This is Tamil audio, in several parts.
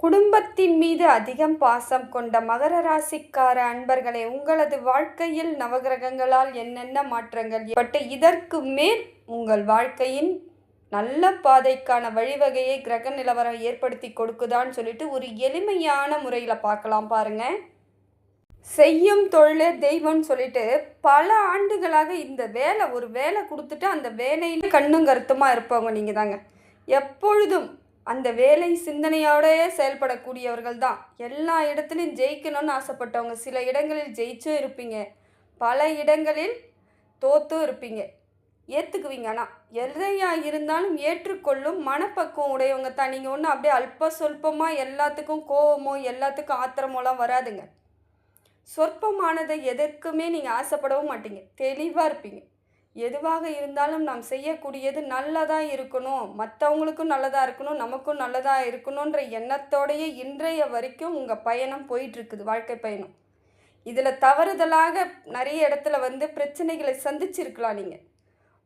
குடும்பத்தின் மீது அதிகம் பாசம் கொண்ட மகர ராசிக்கார அன்பர்களே உங்களது வாழ்க்கையில் நவகிரகங்களால் என்னென்ன மாற்றங்கள் ஏற்பட்டு இதற்கு மேல் உங்கள் வாழ்க்கையின் நல்ல பாதைக்கான வழிவகையை கிரக நிலவரம் ஏற்படுத்தி கொடுக்குதான்னு சொல்லிட்டு ஒரு எளிமையான முறையில் பார்க்கலாம் பாருங்க. செய்யும் தொழிலே தெய்வம்னு சொல்லிட்டு பல ஆண்டுகளாக இந்த வேலை ஒரு வேலை கொடுத்துட்டு அந்த வேலையில் கண்ணும் கருத்துமா இருப்பவங்க நீங்கள் தாங்க எப்பொழுதும் அந்த வேலை சிந்தனையோடயே செயல்படக்கூடியவர்கள் தான் எல்லா இடத்துலையும் ஜெயிக்கணும்னு ஆசைப்பட்டவங்க சில இடங்களில் ஜெயிச்சும் இருப்பீங்க. பல இடங்களில் தோத்தும் இருப்பீங்க. ஏற்றுக்குவீங்க ஆனால் எதையா இருந்தாலும் ஏற்றுக்கொள்ளும் மனப்பக்குவம் உடையவங்க தான். நீங்கள் ஒன்றும் அப்படியே அல்ப சொல்பமாக எல்லாத்துக்கும் கோவமோ எல்லாத்துக்கும் ஆத்திரமோலாம் வராதுங்க. சொற்பமானதை எதற்குமே நீங்கள் ஆசைப்படவும் மாட்டீங்க. தெளிவாக இருப்பீங்க. எதுவாக இருந்தாலும் நாம் செய்யக்கூடியது நல்லதாக இருக்கணும். மற்றவங்களுக்கும் நல்லதாக இருக்கணும் நமக்கும் நல்லதாக இருக்கணுன்ற எண்ணத்தோடையே இன்றைய வரைக்கும் உங்கள் பயணம் போயிட்டுருக்குது வாழ்க்கை பயணம். இதில் தவறுதலாக நிறைய இடத்துல வந்து பிரச்சனைகளை சந்திச்சிருக்கலாம் நீங்கள்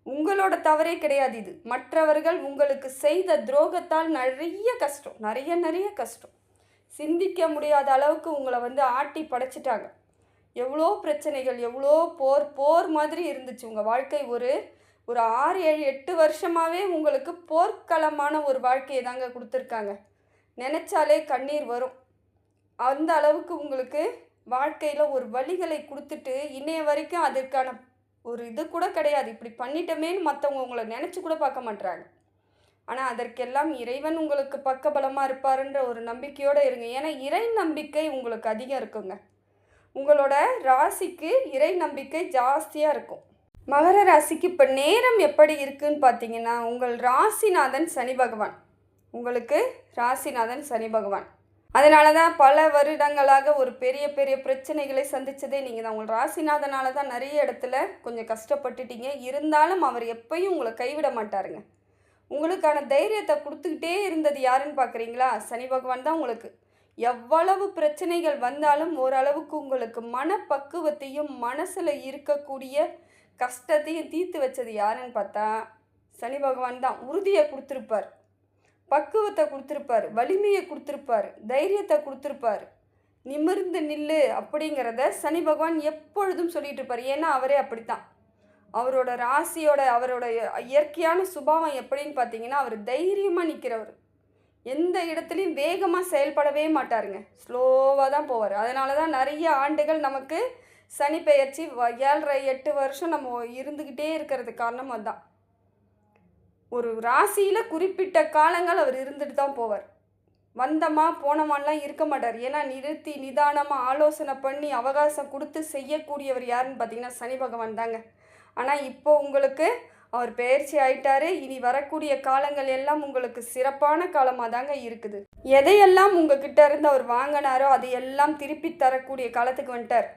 உங்களோட தவறே கிடையாது இது. மற்றவர்கள் உங்களுக்கு செய்த துரோகத்தால் நிறைய கஷ்டம் நிறைய நிறைய கஷ்டம். சிந்திக்க முடியாத அளவுக்கு உங்களை வந்து ஆட்டி படைச்சிட்டாங்க. எவ்வளோ பிரச்சனைகள் எவ்வளோ போர் போர் மாதிரி இருந்துச்சு. உங்கள் வாழ்க்கை ஒரு ஒரு ஆறு ஏழு எட்டு வருஷமாகவே உங்களுக்கு போர்க்களமான ஒரு வாழ்க்கையை தாங்க கொடுத்துருக்காங்க. நினச்சாலே கண்ணீர் வரும். அந்த அளவுக்கு உங்களுக்கு வாழ்க்கையில் ஒரு வழிகளை கொடுத்துட்டு இன்னைய வரைக்கும் அதற்கான ஒரு இது கூட கிடையாது. இப்படி பண்ணிட்டோமேன்னு மற்றவங்க உங்களை நினச்சி கூட பார்க்க மாட்றாங்க. ஆனால் அதற்கெல்லாம் இறைவன் உங்களுக்கு பக்கபலமாக இருப்பாருன்ற ஒரு நம்பிக்கையோடு இருங்க. ஏன்னா இறை நம்பிக்கை உங்களுக்கு அதிகம் இருக்குங்க. உங்களோட ராசிக்கு இறை நம்பிக்கை ஜாஸ்தியாக இருக்கும். மகர ராசிக்கு இப்போ நேரம் எப்படி இருக்குன்னு பார்த்தீங்கன்னா உங்கள் ராசிநாதன் சனி பகவான். உங்களுக்கு ராசிநாதன் சனி பகவான். அதனால தான் பல வருடங்களாக ஒரு பெரிய பெரிய பிரச்சனைகளை சந்தித்ததே நீங்கள் தான். உங்கள் ராசிநாதனால தான் நிறைய இடத்துல கொஞ்சம் கஷ்டப்பட்டுட்டீங்க. இருந்தாலும் அவர் எப்பயும் உங்களை கைவிட மாட்டாருங்க. உங்களுக்கான தைரியத்தை கொடுத்துக்கிட்டே இருந்தது யாருன்னு பார்க்குறீங்களா சனி பகவான் தான் உங்களுக்கு. எவ்வளவு பிரச்சனைகள் வந்தாலும் ஓரளவுக்கு உங்களுக்கு மனப்பக்குவத்தையும் மனசில் இருக்கக்கூடிய கஷ்டத்தையும் தீர்த்து வச்சது யாருன்னு பார்த்தா சனி பகவான் தான். உறுதியை கொடுத்துருப்பார். பக்குவத்தை கொடுத்துருப்பார். வலிமையை கொடுத்துருப்பார். தைரியத்தை கொடுத்துருப்பார். நிமிர்ந்து நில்லு அப்படிங்கிறத சனி பகவான் எப்பொழுதும் சொல்லிட்டு இருப்பார். ஏன்னா அவரே அப்படித்தான். அவரோட ராசியோட அவரோட இயற்கையான சுபாவம் எப்படின்னு பார்த்தீங்கன்னா அவர் தைரியமாக நிற்கிறவர் எந்த இடத்துலையும் வேகமாக செயல்படவே மாட்டாருங்க. ஸ்லோவாக தான் போவார். அதனால தான் நிறைய ஆண்டுகள் நமக்கு சனி பெயர்ச்சி ஏழரை எட்டு வருஷம் நம்ம இருந்துக்கிட்டே இருக்கிறது காரணம் அதுதான். ஒரு ராசியில் குறிப்பிட்ட காலங்கள் அவர் இருந்துட்டு தான் போவார். வந்தமா போனமான்லாம் இருக்க மாட்டார். ஏன்னா நிறுத்தி நிதானமாக ஆலோசனை பண்ணி அவகாசம் கொடுத்து செய்யக்கூடியவர் யாருன்னு பார்த்தீங்கன்னா சனி பகவான் தாங்க. ஆனால் இப்போ உங்களுக்கு அவர் பயிற்சி ஆயிட்டாரு. இனி வரக்கூடிய காலங்கள் எல்லாம் உங்களுக்கு சிறப்பான காலமாக தாங்க இருக்குது. எதையெல்லாம் உங்ககிட்ட இருந்து அவர் வாங்கினாரோ அதையெல்லாம் திருப்பி தரக்கூடிய காலத்துக்கு வந்துட்டார்.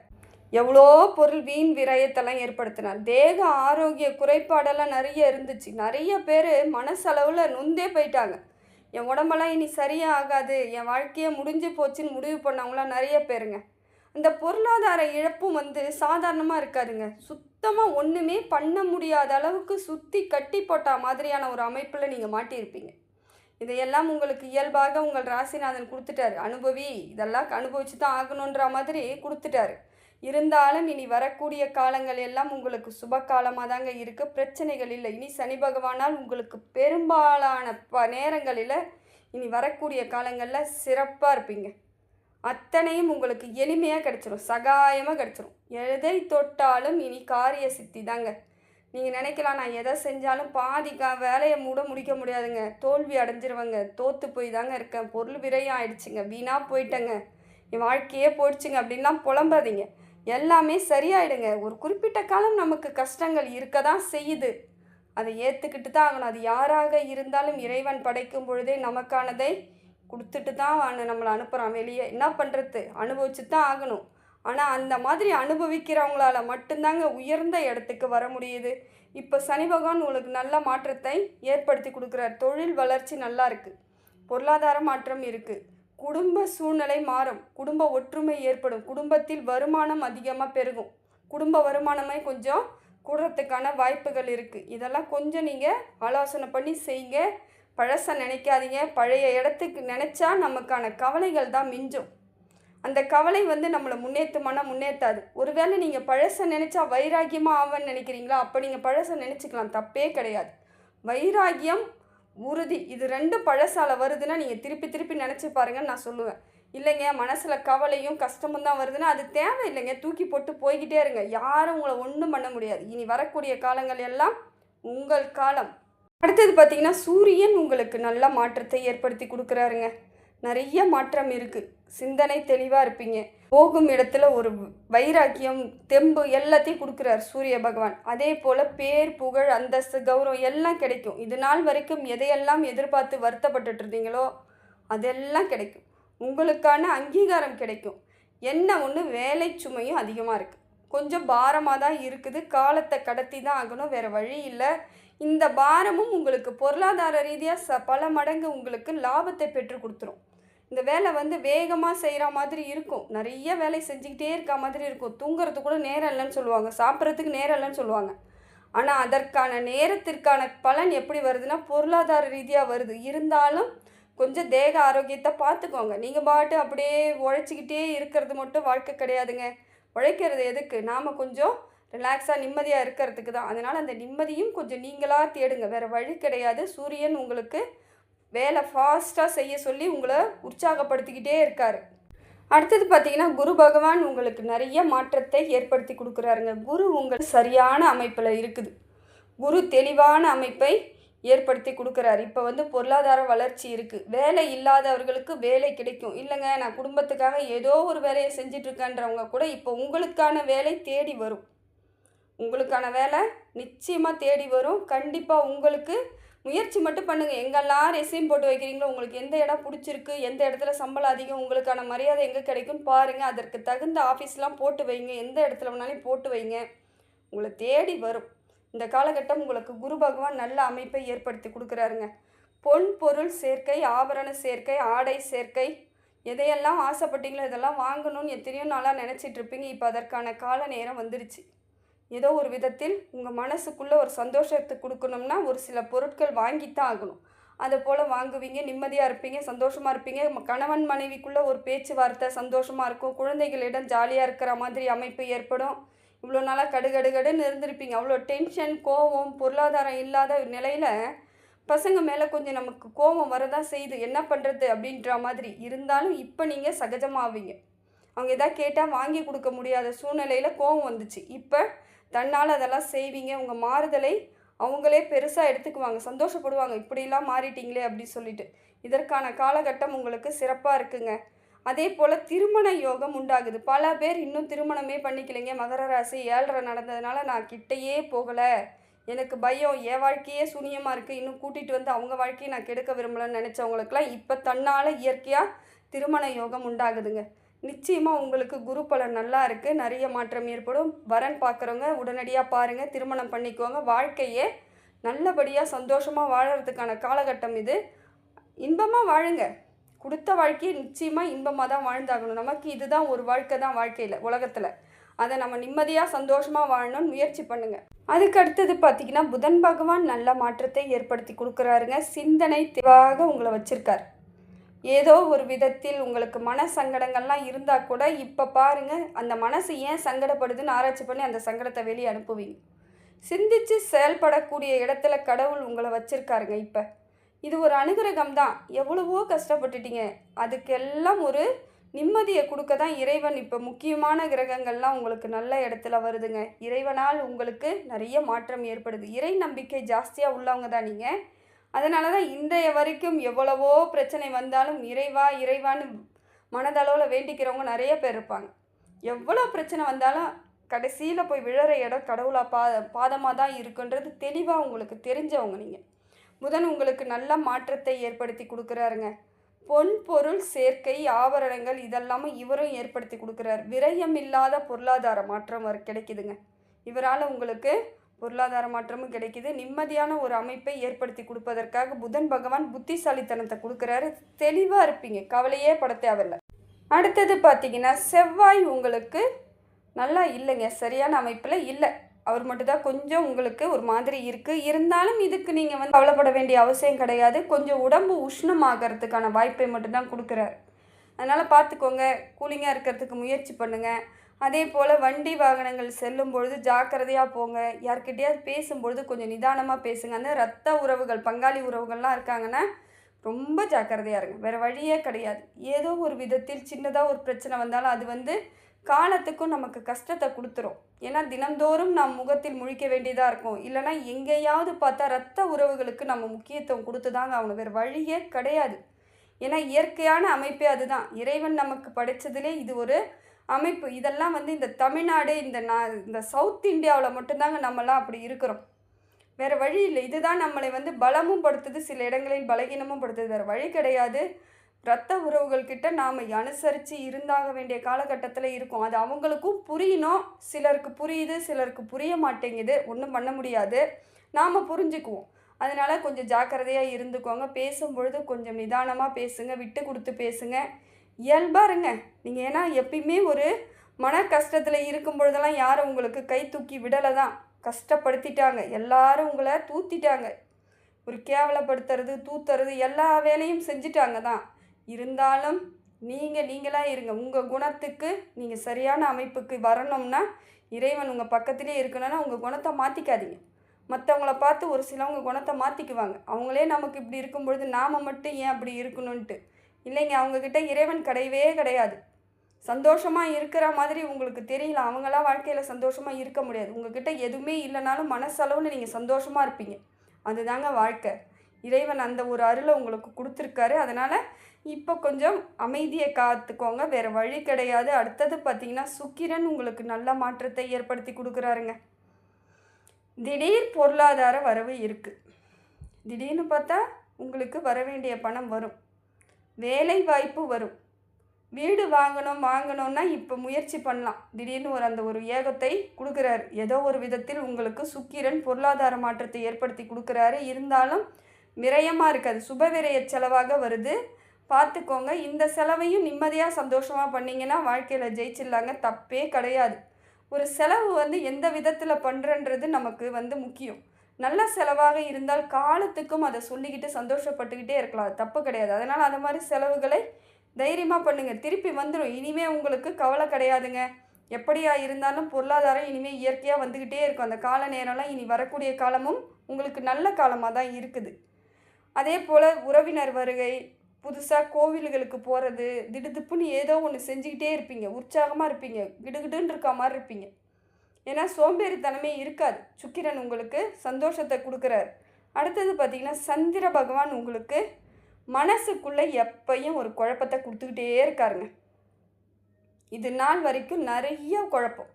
எவ்வளோ பொருள் வீண் விரயத்தெல்லாம் ஏற்படுத்தினார். தேக ஆரோக்கிய குறைபாடெல்லாம் நிறைய இருந்துச்சு. நிறைய பேர் மனசளவில் நொந்தே போயிட்டாங்க. என் உடம்பெல்லாம் இனி சரியே ஆகாது. என் வாழ்க்கையே முடிஞ்சு போச்சுன்னு முடிவு பண்ணவங்களாம் நிறைய பேருங்க. இந்த பொருளாதார இழப்பும் வந்து சாதாரணமாக இருக்காதுங்க. சுத்தமாக ஒன்றுமே பண்ண முடியாத அளவுக்கு சுற்றி கட்டி போட்ட மாதிரியான ஒரு அமைப்பில் நீங்கள் மாட்டியிருப்பீங்க. இதையெல்லாம் உங்களுக்கு இயல்பாக உங்கள் ராசிநாதன் கொடுத்துட்டாரு. அனுபவி இதெல்லாம் அனுபவிச்சு தான் ஆகணுன்ற மாதிரி கொடுத்துட்டாரு. இருந்தாலும் இனி வரக்கூடிய காலங்கள் எல்லாம் உங்களுக்கு சுப காலமாக தாங்க இருக்குது பிரச்சனைகள் இல்லை. இனி சனி பகவானால் உங்களுக்கு பெரும்பாலான ப நேரங்களில் இனி வரக்கூடிய காலங்களில் சிறப்பாக இருப்பீங்க. அத்தனையும் உங்களுக்கு எளிமையாக கிடச்சிரும் சகாயமாக கிடச்சிரும். எதை தொட்டாலும் இனி காரிய சித்தி தாங்க. நீங்கள் நினைக்கலாம் நான் எதை செஞ்சாலும் பாதி கா வேலையை மூட முடிக்க முடியாதுங்க. தோல்வி அடைஞ்சிருவேங்க. தோற்று போய் தாங்க இருக்கேன். பொருள் விரையும் ஆயிடுச்சுங்க. வீணாக போயிட்டேங்க. என் வாழ்க்கையே போயிடுச்சுங்க அப்படின்லாம் புலம்பாதீங்க. எல்லாமே சரியாயிடுங்க. ஒரு குறிப்பிட்ட காலம் நமக்கு கஷ்டங்கள் இருக்க தான் செய்யுது. அதை ஏற்றுக்கிட்டு தான் ஆகணும். அது யாராக இருந்தாலும் இறைவன் படைக்கும் பொழுதே நமக்கானதை கொடுத்துட்டு தான் நம்மளை அனுப்புகிறான் வெளியே என்ன பண்ணுறது அனுபவிச்சு தான் ஆகணும். ஆனால் அந்த மாதிரி அனுபவிக்கிறவங்களால மட்டும்தாங்க உயர்ந்த இடத்துக்கு வர முடியுது. இப்போ சனி பகவான் உங்களுக்கு நல்ல மாற்றத்தை ஏற்படுத்தி கொடுக்குறார். தொழில் வளர்ச்சி நல்லா இருக்குது பொருளாதார மாற்றம் இருக்குது குடும்ப சூழ்நிலை மாறும். குடும்ப ஒற்றுமை ஏற்படும். குடும்பத்தில் வருமானம் அதிகமாக பெருகும். குடும்ப வருமானமே கொஞ்சம் கூடுறதுக்கான வாய்ப்புகள் இருக்குது இதெல்லாம் கொஞ்சம் நீங்கள் ஆலோசனை பண்ணி செய்யுங்க. பழச நினைக்காதீங்க. பழைய இடத்துக்கு நினச்சா நமக்கான கவலைகள் தான் மிஞ்சும். அந்த கவலை வந்து நம்மளை முன்னேற்றுமானா முன்னேற்றாது ஒருவேளை நீங்கள் பழச நினச்சா வைராகியமாக ஆவன்னு நினைக்கிறீங்களா? அப்போ நீங்கள் பழச நினச்சிக்கலாம். தப்பே கிடையாது. வைராகியம் உறுதி. இது ரெண்டும் பழசால் வருதுன்னா நீங்கள் திருப்பி திருப்பி நினச்சி பாருங்கன்னு நான் சொல்லுவேன். இல்லைங்க மனசில் கவலையும் கஷ்டமும் தான் வருதுன்னா அது தேவை இல்லைங்க தூக்கி போட்டு போய்கிட்டே இருங்க. யாரும் உங்களை ஒன்றும் பண்ண முடியாது. இனி வரக்கூடிய காலங்கள் எல்லாம் உங்கள் காலம். அடுத்தது பார்த்தீங்கன்னா சூரியன் உங்களுக்கு நல்ல மாற்றத்தை ஏற்படுத்தி கொடுக்குறாருங்க. நிறைய மாற்றம் இருக்குது சிந்தனை தெளிவாக இருப்பீங்க. போகும் இடத்துல ஒரு வைராக்கியம் தெம்பு எல்லாத்தையும் கொடுக்குறார் சூரிய பகவான். அதே போல் பேர் புகழ் அந்தஸ்து கௌரவம் எல்லாம் கிடைக்கும். இது நாள் வரைக்கும் எதையெல்லாம் எதிர்பார்த்து வருத்தப்பட்டுட்டு இருந்தீங்களோ அதெல்லாம் கிடைக்கும். உங்களுக்கான அங்கீகாரம் கிடைக்கும். என்ன ஒன்று வேலை சுமையும் அதிகமாக இருக்குது கொஞ்சம் பாரமாக தான் இருக்குது. காலத்தை கடத்தி தான் ஆகணும். வேறு வழி இல்லை. இந்த பாரமும் உங்களுக்கு பொருளாதார ரீதியாக ச பல மடங்கு உங்களுக்கு லாபத்தை பெற்று கொடுத்துரும். இந்த வேலை வந்து வேகமாக செய்கிற மாதிரி இருக்கும். நிறைய வேலை செஞ்சுக்கிட்டே இருக்க மாதிரி இருக்கும். தூங்குறதுக்கு கூட நேரம் இல்லைன்னு சொல்லுவாங்க. சாப்பிட்றதுக்கு நேரம் இல்லைன்னு சொல்லுவாங்க. ஆனால் அதற்கான நேரத்திற்கான பலன் எப்படி வருதுன்னா பொருளாதார ரீதியாக வருது. இருந்தாலும் கொஞ்சம் தேக ஆரோக்கியத்தை பார்த்துக்கோங்க. நீங்கள் பாட்டு அப்படியே உழைச்சிக்கிட்டே இருக்கிறது மட்டும் வாழ்க்கை கிடையாதுங்க. உழைக்கிறது எதுக்கு? நாம் கொஞ்சம் ரிலாக்ஸாக நிம்மதியாக இருக்கிறதுக்கு தான். அதனால் அந்த நிம்மதியும் கொஞ்சம் நீங்களாக தேடுங்க. வேறு வழி கிடையாது. சூரியன் உங்களுக்கு வேலை ஃபாஸ்ட்டாக செய்ய சொல்லி உங்களை உற்சாகப்படுத்திக்கிட்டே இருக்கார். அடுத்தது பார்த்தீங்கன்னா குரு பகவான் உங்களுக்கு நிறைய மாற்றத்தை ஏற்படுத்தி கொடுக்குறாருங்க. குரு உங்கள் சரியான அமைப்பில் இருக்குது. குரு தெளிவான அமைப்பை ஏற்படுத்தி கொடுக்குறாரு. இப்போ வந்து பொருளாதார வளர்ச்சி இருக்குது வேலை இல்லாதவர்களுக்கு வேலை கிடைக்கும். இல்லைங்க நான் குடும்பத்துக்காக ஏதோ ஒரு வேலையை செஞ்சிட்ருக்கேன்றவங்க கூட இப்போ உங்களுக்கான வேலை தேடி வரும். உங்களுக்கான வேலை நிச்சயமாக தேடி வரும். கண்டிப்பாக உங்களுக்கு முயற்சி மட்டும் பண்ணுங்கள் எங்கெல்லாம் ரெசியூம் போட்டு வைக்கிறீங்களோ உங்களுக்கு எந்த இடம் பிடிச்சிருக்கு எந்த இடத்துல சம்பளம் அதிகம் உங்களுக்கான மரியாதை எங்கே கிடைக்கும்னு பாருங்கள் அதற்கு தகுந்த ஆஃபீஸ்லாம் போட்டு வைங்க. எந்த இடத்துல வேணாலும் போட்டு வைங்க. உங்களை தேடி வரும். இந்த காலகட்டம் உங்களுக்கு குரு பகவான் நல்ல அமைப்பை ஏற்படுத்தி கொடுக்குறாருங்க. பொன் பொருள் சேர்க்கை ஆபரண சேர்க்கை ஆடை சேர்க்கை எதையெல்லாம் ஆசைப்பட்டீங்களோ இதெல்லாம் வாங்கணும்னு எத்தனையோ நாளாக நினச்சிட்ருப்பீங்க இப்போ அதற்கான கால நேரம் வந்துருச்சு. ஏதோ ஒரு விதத்தில் உங்கள் மனசுக்குள்ளே ஒரு சந்தோஷத்தை கொடுக்கணும்னா ஒரு சில பொருட்கள் வாங்கித்தான் ஆகணும். அதை போல் வாங்குவீங்க நிம்மதியாக இருப்பீங்க சந்தோஷமாக இருப்பீங்க. ம- கணவன் மனைவிக்குள்ளே ஒரு பேச்சுவார்த்தை சந்தோஷமாக இருக்கும். குழந்தைகளிடம் ஜாலியாக இருக்கிற மாதிரி அமைப்பு ஏற்படும். இவ்வளோ நாளாக கடுகடுகடுன்னு இருந்திருப்பீங்க. அவ்வளோ டென்ஷன் கோவம் பொருளாதாரம் இல்லாத நிலையில் பசங்க மேலே கொஞ்சம் நமக்கு கோவம் வரதான் செய்யுது. என்ன பண்ணுறது அப்படின்ற மாதிரி இருந்தாலும் இப்போ நீங்கள் சகஜமாவீங்க. அவங்க எதாவது கேட்டால் வாங்கி கொடுக்க முடியாத சூழ்நிலையில் கோவம் வந்துச்சு. இப்போ தன்னால் அதெல்லாம் செய்வீங்க உங்கள் மாறுதலை அவங்களே பெருசாக எடுத்துக்குவாங்க சந்தோஷப்படுவாங்க. இப்படிலாம் மாறிட்டீங்களே அப்படின்னு சொல்லிட்டு. இதற்கான காலகட்டம் உங்களுக்கு சிறப்பாக இருக்குங்க. அதே போல் திருமண யோகம் உண்டாகுது. பல பேர் இன்னும் திருமணமே பண்ணிக்கலைங்க. மகர ராசி ஏழரை நடந்ததுனால நான் கிட்டேயே போகலை. எனக்கு பயம். என் வாழ்க்கையே சூனியமாக இருக்குது இன்னும் கூட்டிகிட்டு வந்து அவங்க வாழ்க்கையை நான் கெடுக்க விரும்பலன்னு நினச்சவங்களுக்குலாம் இப்போ தன்னால் இயற்கையாக திருமண யோகம் உண்டாகுதுங்க. நிச்சயமாக உங்களுக்கு குரு பலன் நல்லா இருக்குது நிறைய மாற்றம் ஏற்படும். வரன் பார்க்குறவங்க உடனடியாக பாருங்கள் திருமணம் பண்ணிக்கோங்க. வாழ்க்கையே நல்லபடியாக சந்தோஷமாக வாழறதுக்கான காலகட்டம் இது. இன்பமாக வாழுங்க. கொடுத்த வாழ்க்கையை நிச்சயமாக இன்பமாக தான் வாழ்ந்தாகணும். நமக்கு இதுதான் ஒரு வாழ்க்கை தான் வாழ்க்கையில் உலகத்தில். அதை நம்ம நிம்மதியாக சந்தோஷமாக வாழணும்னு முயற்சி பண்ணுங்கள் அதுக்கு அடுத்தது பார்த்தீங்கன்னா புதன் பகவான் நல்ல மாற்றத்தை ஏற்படுத்தி கொடுக்குறாருங்க. சிந்தனை தெளிவாக உங்களை வச்சுருக்கார். ஏதோ ஒரு விதத்தில் உங்களுக்கு மன சங்கடங்கள்லாம் இருந்தால் கூட இப்போ பாருங்கள் அந்த மனசு ஏன் சங்கடப்படுதுன்னு ஆராய்ச்சி பண்ணி அந்த சங்கடத்தை வெளியே அனுப்புவீங்க. சிந்திச்சு செயல்படக்கூடிய இடத்துல கடவுள் உங்களை வச்சுருக்காருங்க இப்போ. இது ஒரு அனுகிரகம் தான் எவ்வளவோ கஷ்டப்பட்டுட்டீங்க. அதுக்கெல்லாம் ஒரு நிம்மதியை கொடுக்க தான் இறைவன் இப்போ முக்கியமான கிரகங்கள்லாம் உங்களுக்கு நல்ல இடத்துல வருதுங்க. இறைவனால் உங்களுக்கு நிறைய மாற்றம் ஏற்படுது. இறை நம்பிக்கை ஜாஸ்தியாக உள்ளவங்க தான் நீங்கள் அதனால தான் இன்றைய வரைக்கும் எவ்வளவோ பிரச்சனை வந்தாலும் இறைவா இறைவான்னு மனதளவில் வேண்டிக்கிறவங்க நிறைய பேர் இருப்பாங்க. எவ்வளோ பிரச்சனை வந்தாலும் கடைசியில் போய் விழற இடம் கடவுளாக பா பாதமாக தான் இருக்குன்றது தெளிவாக உங்களுக்கு தெரிஞ்சவங்க நீங்கள் புதன் உங்களுக்கு நல்ல மாற்றத்தை ஏற்படுத்தி கொடுக்குறாருங்க. பொன் பொருள் சேர்க்கை ஆபரணங்கள் இதெல்லாமும் இவரும் ஏற்படுத்தி கொடுக்குறார். விரயம் இல்லாத பொருளாதார மாற்றம் வர கிடைக்குதுங்க. இவரால் உங்களுக்கு பொருளாதார மாற்றமும் கிடைக்குது. நிம்மதியான ஒரு அமைப்பை ஏற்படுத்தி கொடுப்பதற்காக புதன் பகவான் புத்திசாலித்தனத்தை கொடுக்குறாரு. தெளிவாக இருப்பீங்க. கவலையே பட தேவையில்ல. அடுத்தது பார்த்தீங்கன்னா செவ்வாய் உங்களுக்கு நல்லா இல்லைங்க. சரியான அமைப்பில் இல்லை. அவர் மட்டும்தான் கொஞ்சம் உங்களுக்கு ஒரு மாதிரி இருக்குது இருந்தாலும் இதுக்கு நீங்கள் வந்து கவலைப்பட வேண்டிய அவசியம் கிடையாது. கொஞ்சம் உடம்பு உஷ்ணமாகறதுக்கான வாய்ப்பை மட்டும்தான் கொடுக்குறாரு. அதனால் பார்த்துக்கோங்க. கூலிங்காக இருக்கிறதுக்கு முயற்சி பண்ணுங்கள் அதே போல் வண்டி வாகனங்கள் செல்லும் பொழுது ஜாக்கிரதையாக போங்க. யார்கிட்டயாவது பேசும்பொழுது கொஞ்சம் நிதானமாக பேசுங்க. அந்த ரத்த உறவுகள் பங்காளி உறவுகள்லாம் இருக்காங்கன்னா ரொம்ப ஜாக்கிரதையாக இருங்க. வேறு வழியே கிடையாது. ஏதோ ஒரு விதத்தில் சின்னதாக ஒரு பிரச்சனை வந்தாலும் அது வந்து காலத்துக்கும் நமக்கு கஷ்டத்தை கொடுத்துரும். ஏன்னா தினந்தோறும் நாம் முகத்தில் முழிக்க வேண்டியதாக இருக்கும். இல்லைனா எங்கேயாவது பார்த்தா ரத்த உறவுகளுக்கு நம்ம முக்கியத்துவம் கொடுத்து தாங்க ஆகணும். வேறு வழியே கிடையாது. ஏன்னா இயற்கையான அமைப்பே அதுதான். இறைவன் நமக்கு படைச்சதுலே இது ஒரு அமைப்பு. இதெல்லாம் வந்து இந்த தமிழ்நாடு இந்த நான் இந்த சவுத் இந்தியாவில் மட்டும்தாங்க நம்மலாம் அப்படி இருக்கிறோம். வேறு வழி இல்லை. இதுதான் நம்மளை வந்து பலமும் படுத்துது சில இடங்களில் பலகீனமும் படுத்துது. வேறு வழி கிடையாது. ரத்த உறவுகள் கிட்ட நாம் அனுசரித்து இருந்தாக வேண்டிய காலகட்டத்தில் இருக்கும். அது அவங்களுக்கும் புரியணும். சிலருக்கு புரியுது சிலருக்கு புரிய மாட்டேங்குது. ஒன்றும் பண்ண முடியாது. நாம் புரிஞ்சுக்குவோம். அதனால் கொஞ்சம் ஜாக்கிரதையாக இருந்துக்கோங்க. பேசும்பொழுது கொஞ்சம் நிதானமாக பேசுங்க. விட்டு கொடுத்து பேசுங்க. இயல்பாக இருங்க நீங்கள் ஏன்னா எப்பயுமே ஒரு மன கஷ்டத்தில் இருக்கும் பொழுதெல்லாம் யாரும் உங்களுக்கு கை தூக்கி விடலை தான். கஷ்டப்படுத்திட்டாங்க. எல்லாரும் உங்களை தூத்திட்டாங்க. ஒரு கேவலப்படுத்துறது தூத்துறது எல்லா வேலையும் செஞ்சிட்டாங்க தான். இருந்தாலும் நீங்கள் நீங்களாக இருங்க. உங்கள் குணத்துக்கு நீங்கள் சரியான அமைப்புக்கு வரணும்னா இறைவன் உங்கள் பக்கத்திலே இருக்கணும்னா உங்கள் குணத்தை மாற்றிக்காதீங்க மற்றவங்கள பார்த்து ஒரு சிலவங்க குணத்தை மாற்றிக்குவாங்க அவங்களே நமக்கு இப்படி இருக்கும் பொழுது நாம் மட்டும் ஏன் அப்படி இருக்கணும்ன்ட்டு? இல்லைங்க அவங்கக்கிட்ட இறைவன் கிடையவே கிடையாது. சந்தோஷமாக இருக்கிற மாதிரி உங்களுக்கு தெரியல அவங்களாம் வாழ்க்கையில் சந்தோஷமாக இருக்க முடியாது. உங்ககிட்ட எதுவுமே இல்லைனாலும் மனசளவில் நீங்கள் சந்தோஷமாக இருப்பீங்க. அதுதாங்க வாழ்க்கை. இறைவன் அந்த ஒரு அருளை உங்களுக்கு கொடுத்துருக்காரு. அதனால் இப்போ கொஞ்சம் அமைதியை காத்துக்கோங்க. வேறு வழி கிடையாது. அடுத்தது பார்த்தீங்கன்னா சுக்கிரன் உங்களுக்கு நல்ல மாற்றத்தை ஏற்படுத்தி கொடுக்குறாருங்க. திடீர் பொருளாதார வரவு இருக்குது திடீர்னு பார்த்தா உங்களுக்கு வர வேண்டிய பணம் வரும். வேலை வாய்ப்பு வரும். வீடு வாங்கணும் வாங்கணும்னா இப்போ முயற்சி பண்ணலாம். திடீர்னு ஒரு அந்த ஒரு ஏகத்தை கொடுக்குறாரு. ஏதோ ஒரு விதத்தில் உங்களுக்கு சுக்கிரன் பொருளாதார மாற்றத்தை ஏற்படுத்தி கொடுக்குறாரு. இருந்தாலும் விரயமாக இருக்காது. சுபவிரய செலவாக வருது. பார்த்துக்கோங்க. இந்த செலவையும் நிம்மதியாக சந்தோஷமாக பண்ணிங்கன்னா வாழ்க்கையில் ஜெயிச்சிடலாங்க. தப்பே கிடையாது. ஒரு செலவு வந்து எந்த விதத்தில் பண்ணுறன்றது நமக்கு வந்து முக்கியம். நல்ல செலவாக இருந்தால் காலத்துக்கும் அதை சொல்லிக்கிட்டு சந்தோஷப்பட்டுக்கிட்டே இருக்கலாம். அது தப்பு கிடையாது. அதனால் அந்த மாதிரி செலவுகளை தைரியமாக பண்ணுங்கள் திருப்பி வந்துடும் இனிமேல் உங்களுக்கு கவலை கிடையாதுங்க. எப்படியா இருந்தாலும் பொருளாதாரம் இனிமேல் இயற்கையாக வந்துக்கிட்டே இருக்கும். அந்த கால நேரம்லாம் இனி வரக்கூடிய காலமும் உங்களுக்கு நல்ல காலமாக தான் இருக்குது. அதே போல் உறவினர் வருகை புதுசாக கோவில்களுக்கு போகிறது திடுதுப்புன்னு ஏதோ ஒன்று செஞ்சுக்கிட்டே இருப்பீங்க. உற்சாகமாக இருப்பீங்க. கிடுகிடுன்னு இருக்க மாதிரி இருப்பீங்க. ஏன்னா சோம்பேறித்தனமே இருக்காது. சுக்கிரன் உங்களுக்கு சந்தோஷத்தை கொடுக்குறாரு. அடுத்தது பார்த்திங்கன்னா சந்திர பகவான் உங்களுக்கு மனசுக்குள்ளே எப்பையும் ஒரு குழப்பத்தை கொடுத்துக்கிட்டே இருக்காருங்க. இது நாள் வரைக்கும் நிறைய குழப்பம்.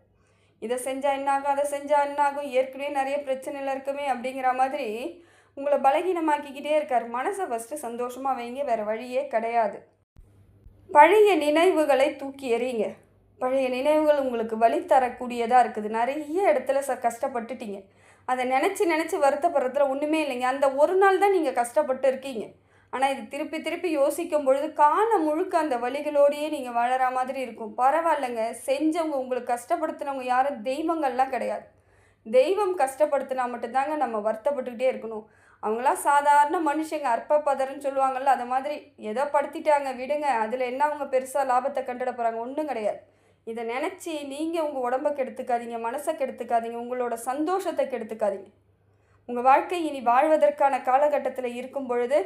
இதை செஞ்சால் என்னாகும் அதை செஞ்சால் என்னாகும் ஏற்கனவே நிறைய பிரச்சனையில் இருக்குமே அப்படிங்கிற மாதிரி உங்களை பலகீனமாக்கிக்கிட்டே இருக்கார். மனசை ஃபஸ்ட்டு சந்தோஷமாக வைங்க வேறு வழியே கிடையாது. பழைய நினைவுகளை தூக்கி எறியுங்க. பழைய நினைவுகள் உங்களுக்கு வழி தரக்கூடியதாக இருக்குது. நிறைய இடத்துல ச கஷ்டப்பட்டுட்டீங்க. அதை நினச்சி நினச்சி வருத்தப்படுறதுல ஒன்றுமே இல்லைங்க. அந்த ஒரு நாள் தான் நீங்கள் கஷ்டப்பட்டு இருக்கீங்க. ஆனால் இது திருப்பி திருப்பி யோசிக்கும் பொழுது காலம் முழுக்க அந்த வழிகளோடையே நீங்கள் வளரா மாதிரி இருக்கும். பரவாயில்லைங்க. செஞ்சவங்க உங்களுக்கு கஷ்டப்படுத்தினவங்க யாரும் தெய்வங்கள்லாம் கிடையாது. தெய்வம் கஷ்டப்படுத்தினா மட்டும்தாங்க நம்ம வருத்தப்பட்டுக்கிட்டே இருக்கணும். அவங்களாம் சாதாரண மனுஷங்க அற்ப பதறன்னு சொல்லுவாங்கள்ல அதை மாதிரி ஏதோ படுத்திட்டாங்க விடுங்க. அதில் என்ன அவங்க பெருசாக லாபத்தை கண்டுட போகிறாங்க ஒன்றும் கிடையாது. இதை நினச்சி நீங்கள் உங்கள் உடம்ப கெடுத்துக்காதீங்க மனசை கெடுத்துக்காதீங்க உங்களோட சந்தோஷத்தை கெடுத்துக்காதீங்க. உங்கள் வாழ்க்கை இனி வாழ்வதற்கான காலகட்டத்தில் இருக்கும் பொழுது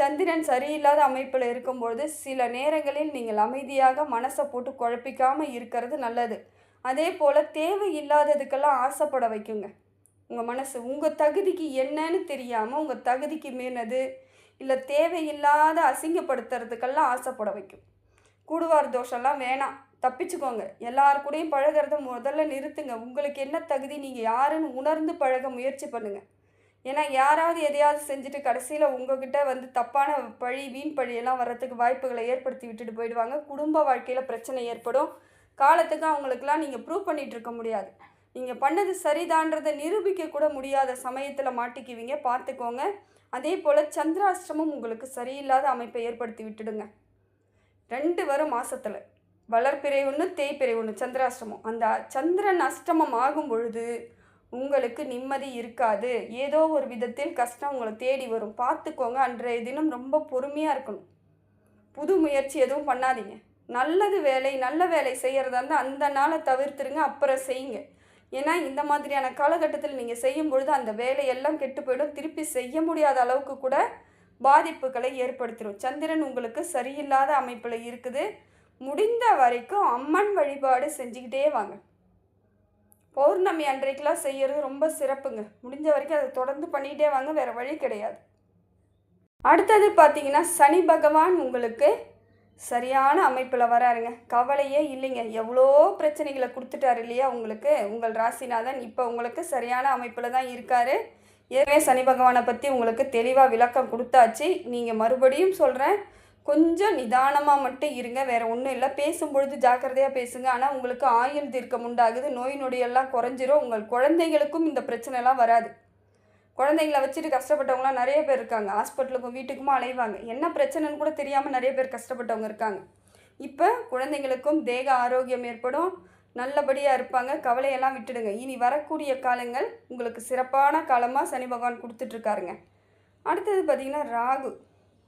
சந்திரன் சரியில்லாத அமைப்பில் இருக்கும் பொழுது சில நேரங்களில் நீங்கள் அமைதியாக மனசை போட்டு குழப்பிக்காமல் இருக்கிறது நல்லது. அதே போல் தேவையில்லாததுக்கெல்லாம் ஆசைப்பட வைக்குங்க. உங்கள் மனசு உங்கள் தகுதிக்கு என்னன்னு தெரியாமல் உங்கள் தகுதிக்கு மீறினது இல்லை தேவையில்லாத அசிங்கப்படுத்துறதுக்கெல்லாம் ஆசைப்பட வைக்கும். கூடுவார் தோஷம்லாம் வேணாம். தப்பிச்சுக்கோங்க. எல்லார் கூடயும் பழகிறத முதல்ல நிறுத்துங்க. உங்களுக்கு என்ன தகுதி நீங்கள் யாருன்னு உணர்ந்து பழக முயற்சி பண்ணுங்கள் ஏன்னா யாராவது எதையாவது செஞ்சுட்டு கடைசியில் உங்ககிட்ட வந்து தப்பான பழி வீண் பழியெல்லாம் வர்றதுக்கு வாய்ப்புகளை ஏற்படுத்தி விட்டுட்டு போயிடுவாங்க. குடும்ப வாழ்க்கையில் பிரச்சனை ஏற்படும். காலத்துக்கு அவங்களுக்கெல்லாம் நீங்கள் ப்ரூவ் பண்ணிகிட்டு இருக்க முடியாது. நீங்கள் பண்ணது சரிதான்றதை நிரூபிக்க கூட முடியாத சமயத்தில் மாட்டிக்குவீங்க. பார்த்துக்கோங்க. அதே போல் சந்திராஷ்டிரமும் உங்களுக்கு சரியில்லாத அமைப்பை ஏற்படுத்தி விட்டுடுங்க. ரெண்டு வரும் மாதத்தில் வளர்ப்பிறை ஒன்று தேய்ப்பிறை ஒன்று சந்திராஷ்டமம். அந்த சந்திரன் அஷ்டமம் ஆகும் பொழுது உங்களுக்கு நிம்மதி இருக்காது. ஏதோ ஒரு விதத்தில் கஷ்டம் உங்களை தேடி வரும். பார்த்துக்கோங்க அன்றைய தினம் ரொம்ப பொறுமையாக இருக்கணும். புது முயற்சி எதுவும் பண்ணாதீங்க. நல்லது வேலை நல்ல வேலை செய்கிறதா இருந்தால் அந்த நாளை தவிர்த்துருங்க அப்புறம் செய்யுங்க. ஏன்னா இந்த மாதிரியான காலகட்டத்தில் நீங்கள் செய்யும் பொழுது அந்த வேலையெல்லாம் கெட்டு போயிடும். திருப்பி செய்ய முடியாத அளவுக்கு கூட பாதிப்புகளை ஏற்படுத்திடும் சந்திரன் உங்களுக்கு சரியில்லாத அமைப்பில் இருக்குது. முடிந்த வரைக்கும் அம்மன் வழிபாடு செஞ்சுக்கிட்டே வாங்க. பௌர்ணமி அன்றைக்கெலாம் செய்கிறது ரொம்ப சிறப்புங்க. முடிஞ்ச வரைக்கும் அதை தொடர்ந்து பண்ணிக்கிட்டே வாங்க வேறு வழி கிடையாது. அடுத்தது பார்த்தீங்கன்னா சனி பகவான் உங்களுக்கு சரியான அமைப்பில் வராருங்க. கவலையே இல்லைங்க. எவ்வளோ பிரச்சனைகளை கொடுத்துட்டாரு இல்லையா உங்களுக்கு? உங்கள் ராசிநாதன் இப்போ உங்களுக்கு சரியான அமைப்பில் தான் இருக்கார். ஏற்கனவே சனி பகவானை பற்றி உங்களுக்கு தெளிவாக விளக்கம் கொடுத்தாச்சு. நீங்கள் மறுபடியும் சொல்கிறேன் கொஞ்சம் நிதானமாக மட்டும் இருங்க வேறு ஒன்றும் இல்லை. பேசும்பொழுது ஜாக்கிரதையாக பேசுங்க. ஆனால் உங்களுக்கு ஆயுள் தீர்க்கம் உண்டாகுது. நோய் நொடியெல்லாம் குறைஞ்சிரும். உங்கள் குழந்தைகளுக்கும் இந்த பிரச்சனைலாம் வராது. குழந்தைங்கள வச்சுட்டு கஷ்டப்பட்டவங்களாம் நிறைய பேர் இருக்காங்க. ஹாஸ்பிட்டலுக்கும் வீட்டுக்குமா அலைவாங்க. என்ன பிரச்சனைன்னு கூட தெரியாமல் நிறைய பேர் கஷ்டப்பட்டவங்க இருக்காங்க. இப்போ குழந்தைங்களுக்கும் தேக ஆரோக்கியம் ஏற்படும். நல்லபடியாக இருப்பாங்க. கவலையெல்லாம் விட்டுடுங்க. இனி வரக்கூடிய காலங்கள் உங்களுக்கு சிறப்பான காலமாக சனி பகவான் கொடுத்துட்ருக்காருங்க அடுத்தது பார்த்திங்கன்னா ராகு.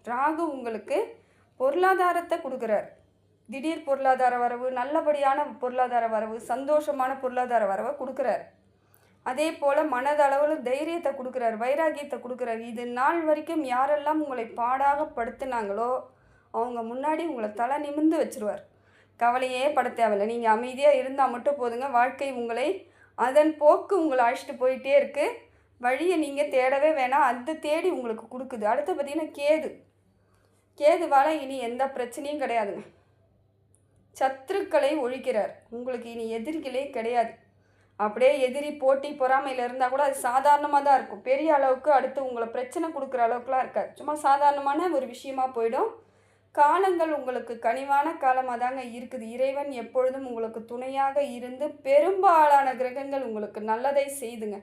ராகு உங்களுக்கு பொருளாதாரத்தை கொடுக்குறார். திடீர் பொருளாதார வரவு நல்லபடியான பொருளாதார வரவு சந்தோஷமான பொருளாதார வரவை கொடுக்குறார். அதே போல் மனதளவில் தைரியத்தை கொடுக்குறார் வைராகியத்தை கொடுக்குறார். இது நாள் வரைக்கும் யாரெல்லாம் உங்களை பாடாக படுத்துனாங்களோ அவங்க முன்னாடி உங்களை தலை நிமிந்து வச்சுருவார். கவலையே பட தேவையில்லை. நீங்கள் அமைதியாக இருந்தால் மட்டும் போதுங்க. வாழ்க்கை உங்களை அதன் போக்கு உங்களை அழைச்சிட்டு போயிட்டே இருக்குது வழியை நீங்கள் தேடவே வேணாம். அது தேடி உங்களுக்கு கொடுக்குது. அடுத்து பார்த்திங்கன்னா கேது. கேதுவால் இனி எந்த பிரச்சனையும் கிடையாதுங்க. சத்துருக்களை ஒழிக்கிறார். உங்களுக்கு இனி எதிரிகளே கிடையாது. அப்படியே எதிரி போட்டி பொறாமையில் இருந்தால் கூட அது சாதாரணமாக தான் இருக்கும். பெரிய அளவுக்கு அடுத்து உங்களை பிரச்சனை கொடுக்குற அளவுக்குலாம் இருக்காது. சும்மா சாதாரணமான ஒரு விஷயமா போயிடும். காலங்கள் உங்களுக்கு கனிவான காலமாக தாங்க இருக்குது. இறைவன் எப்பொழுதும் உங்களுக்கு துணையாக இருந்து பெரும்பாலான கிரகங்கள் உங்களுக்கு நல்லதை செய்துங்க.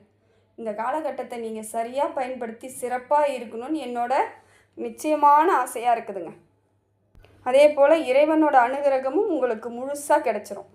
இந்த காலகட்டத்தை நீங்கள் சரியாக பயன்படுத்தி சிறப்பாக இருக்கணும்னு என்னோட நிச்சயமான ஆசையாக இருக்குதுங்க. அதே போல் இறைவனோட அனுகிரகமும் உங்களுக்கு முழுசாக கிடச்சிரும்.